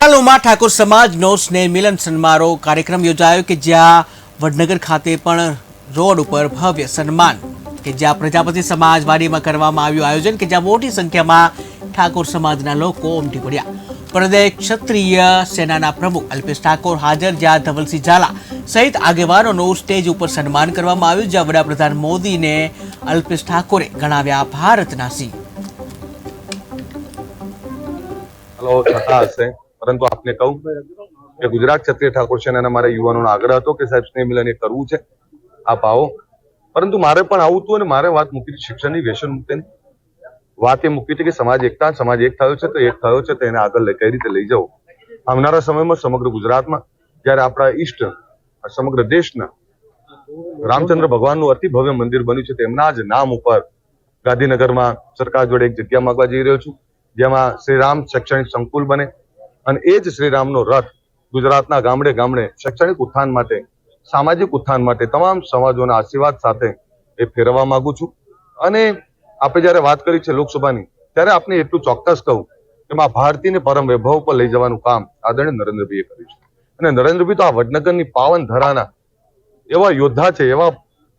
હાલોમાં ઠાકોર સમાજનો સ્નેહ મિલન સમારોહ કાર્યક્રમ યોજાયો કે જ્યાં વડનગર ખાતે પણ રોડ ઉપર ભવ્ય સન્માન કે જ્યાં પ્રજાપતિ સમાજવાડીમાં કરવામાં આવ્યું આયોજન કે જ્યાં મોટી સંખ્યામાં ઠાકોર સમાજના લોકો ઉમટી પડ્યા. પ્રદેશ ક્ષત્રિય સેનાના પ્રમુખ અલ્પેશ ઠાકોર હાજર, જ્યાં ધવલસિંહ ઝાલા સહિત આગેવાનોનું સ્ટેજ ઉપર સન્માન કરવામાં આવ્યું, જ્યાં વડાપ્રધાન મોદીને અલ્પેશ ઠાકોરે ગણાવ્યા ભારતના સિંહ. હલો થતા હશે પરંતુ આપને કહું કે ગુજરાત ક્ષત્રિય ઠાકોર સેનાના મારા યુવાનોનો આગ્રહ હતો કે સાહેબ સ્નેહ મિલન એ કરવું છે. આપ આવો. પરંતુ મારે પણ આવું હતું અને મારે વાત મૂકી હતી, શિક્ષણની વ્યસન મુક્તિની વાત એ મૂકી હતી કે સમાજ એકતા, સમાજ એક થયો છે તો એક થયો છે તો એને આગળ કઈ રીતે લઈ જવો? આવનારા સમયમાં સમગ્ર ગુજરાતમાં જ્યારે આપણા ઈષ્ટ, સમગ્ર દેશના રામચંદ્ર ભગવાનનું અતિ ભવ્ય મંદિર બન્યું છે તેમના જ નામ ઉપર ગાંધીનગરમાં સરકાર જોડે એક જગ્યા માંગવા જઈ રહ્યો છું, જેમાં શ્રી રામ શૈક્ષણિક સંકુલ બને. અને એ જ શ્રીરામનો રથ ગુજરાતના ગામડે ગામડે શૈક્ષણિક ઉત્થાન માટે, સામાજિક ઉત્થાન માટે તમામ સમાજોના આશીર્વાદ સાથે એ ફેરવવા માંગુ છું. અને આપણે જ્યારે વાત કરી છે લોકસભાની, ત્યારે આપને એટલું ચોક્કસ કહું કે માં ભારતીને પરમ વૈભવ પર લઈ જવાનું કામ આદરણીય નરેન્દ્રભાઈએ કર્યું છે. અને નરેન્દ્રભાઈ તો આ વડનગરની પાવન ધરાના એવા યોદ્ધા છે, એવા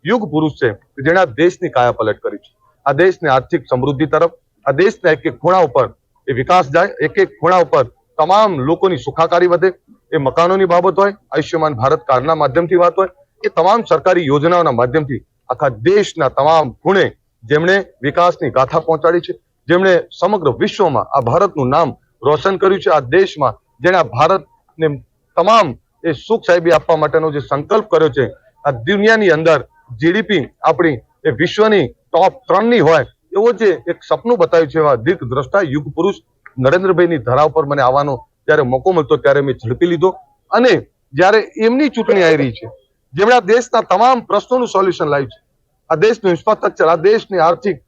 યુગ પુરુષ છે કે જેણે આ દેશની કાયા પલટ કરી છે. આ દેશની આર્થિક સમૃદ્ધિ તરફ, આ દેશના એક એક ખૂણા ઉપર એ વિકાસ જાય, એક એક ખૂણા ઉપર તમામ લોકોની સુખાકારી વધે, એ મકાનોની બાબત હોય, આયુષ્યમાન ભારત કાર્ડના માધ્યમથી વાત હોય, એ તમામ સરકારી યોજનાઓના માધ્યમથી આખા દેશના તમામ ખૂણે જેમણે વિકાસની ગાથા પહોંચાડી છે, જેમણે સમગ્ર વિશ્વમાં આ ભારતનું નામ રોશન કર્યું છે, આ દેશમાં જેણે આ ભારતને તમામ એ સુખ સાહેબી આપવા માટેનો જે સંકલ્પ કર્યો છે, આ દુનિયાની અંદર જીડીપી આપણી એ વિશ્વની ટોપ ત્રણની હોય, એવો જે એક સપનું બતાવ્યું છે એવા દીર્ઘ દ્રષ્ટા યુગ પુરુષ નરેન્દ્રભાઈની ધરા ઉપર મને આવવાનો ત્યારે મોકો મળતો ત્યારે મેં ઝડપી લીધો. અને જ્યારે એમની ચૂંટણી આવી રહી છે, જેમણે આ દેશના તમામ પ્રશ્નોનું સોલ્યુશન લાવ્યું છે, આ દેશનું ઇન્ફ્રાસ્ટ્રક્ચર આ દેશની આર્થિક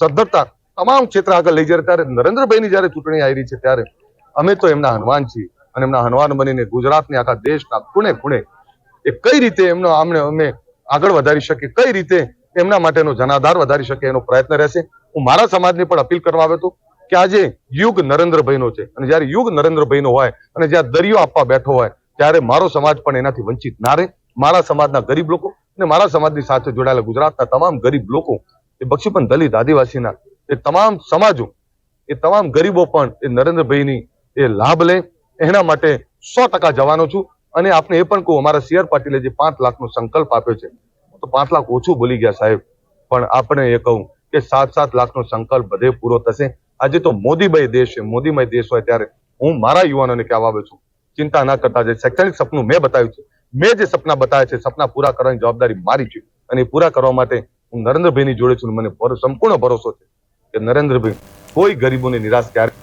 સદ્ધરતા તમામ ક્ષેત્ર આગળ લઈ જાય ત્યારે નરેન્દ્રભાઈની જ્યારે ચૂંટણી આવી રહી છે ત્યારે અમે તો એમના હનુમાન છીએ અને એમના હનુમાન બનીને ગુજરાતની આખા દેશના ખૂણે ખૂણે એ કઈ રીતે એમનો આમને અમે આગળ વધારી શકીએ, કઈ રીતે એમના માટેનો જનાધાર વધારી શકે એનો પ્રયત્ન રહેશે? હું મારા સમાજને પણ અપીલ કરવા આવ્યો હતો. કે આજે યુગ નરેન્દ્રભાઈનો છે. અને જ્યારે યુગ નરેન્દ્રભાઈનો હોય અને જ્યાં દરિયો આપવા બેઠો હોય, ત્યારે મારો સમાજ પણ એનાથી વંચિત ના રહે. મારા સમાજના ગરીબ લોકો અને મારા સમાજની સાથે જોડાયેલા ગુજરાતના તમામ ગરીબ લોકો, એ બક્ષીપંથ દલિત આદિવાસીના, એ તમામ સમાજો, એ તમામ ગરીબો પણ એ નરેન્દ્રભાઈની એ લાભ લે. એના માટે સો ટકા જવાનો છું. અને આપને એ પણ કહું, અમારા સી આર પાટીલે જે પાંચ લાખનો સંકલ્પ આપ્યો છે તો પાંચ લાખ ઓછું બોલી ગયા સાહેબ. પણ આપણે એ કહું કે સાત સાત લાખનો સંકલ્પ બધે પૂરો થશે. આજે તો મોદીભાઈ દેશ છે મોદીમય દેશ હોય ત્યારે હું મારા યુવાનોને કહેવા આવ્યો છું, ચિંતા ના કરતા જે શૈક્ષણિક સપનું મેં બતાવ્યું છે, મેં જે સપના બતાવ્યા છે, સપના પૂરા કરવાની જવાબદારી મારી છે અને પૂરા કરવા માટે હું નરેન્દ્રભાઈની જોડે છું મને સંપૂર્ણ ભરોસો છે કે નરેન્દ્રભાઈ કોઈ ગરીબોને નિરાશ ક્યારે